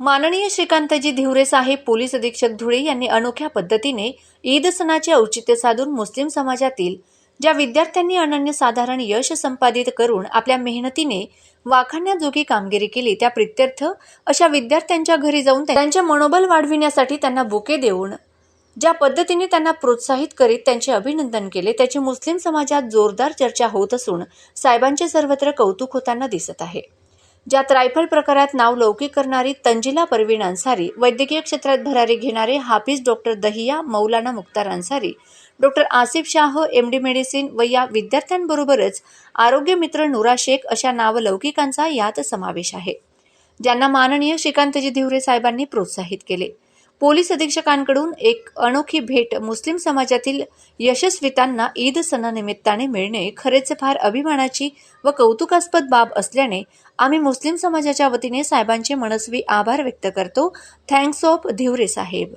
माननीय श्रीकांतजी धिवरे साहेब पोलीस अधीक्षक धुळे यांनी अनोख्या पद्धतीने ईद सणाचे औचित्य साधून मुस्लिम समाजातील ज्या विद्यार्थ्यांनी अनन्यसाधारण यश संपादित करून आपल्या मेहनतीने वाखाणण्याजोगी कामगिरी केली त्या प्रित्यर्थ अशा विद्यार्थ्यांच्या घरी जाऊन त्यांचे मनोबल वाढविण्यासाठी त्यांना बुके देऊन ज्या पद्धतीने त्यांना प्रोत्साहित करीत त्यांचे अभिनंदन केले त्याची मुस्लिम समाजात जोरदार चर्चा होत असून साहेबांचे सर्वत्र कौतुक होताना दिसत आहे. ज्यात रायफल प्रकारात नाव लौकिक करणारी तंजिला परवीन अन्सारी वैद्यकीय क्षेत्रात भरारी घेणारे हाफिज डॉक्टर दहिया मौलाना Mukhtar Ansari doctor Asif Shah M D medicine व या विद्यार्थ्यांबरोबरच आरोग्य मित्र नुरा शेख अशा नावलौकिकांचा यात समावेश आहे ज्यांना माननीय श्रीकांतजी धिवरे साहेबांनी प्रोत्साहित केले. पोलीस अधीक्षकांकडून एक अनोखी भेट मुस्लिम समाजातील यशस्वितांना ईद सणानिमित्ताने मिळणे खरेच फार अभिमानाची व कौतुकास्पद बाब असल्याने आम्ही मुस्लिम समाजाच्या वतीने साहेबांचे मनस्वी आभार व्यक्त करतो. Thanks of Dhiware Saheb.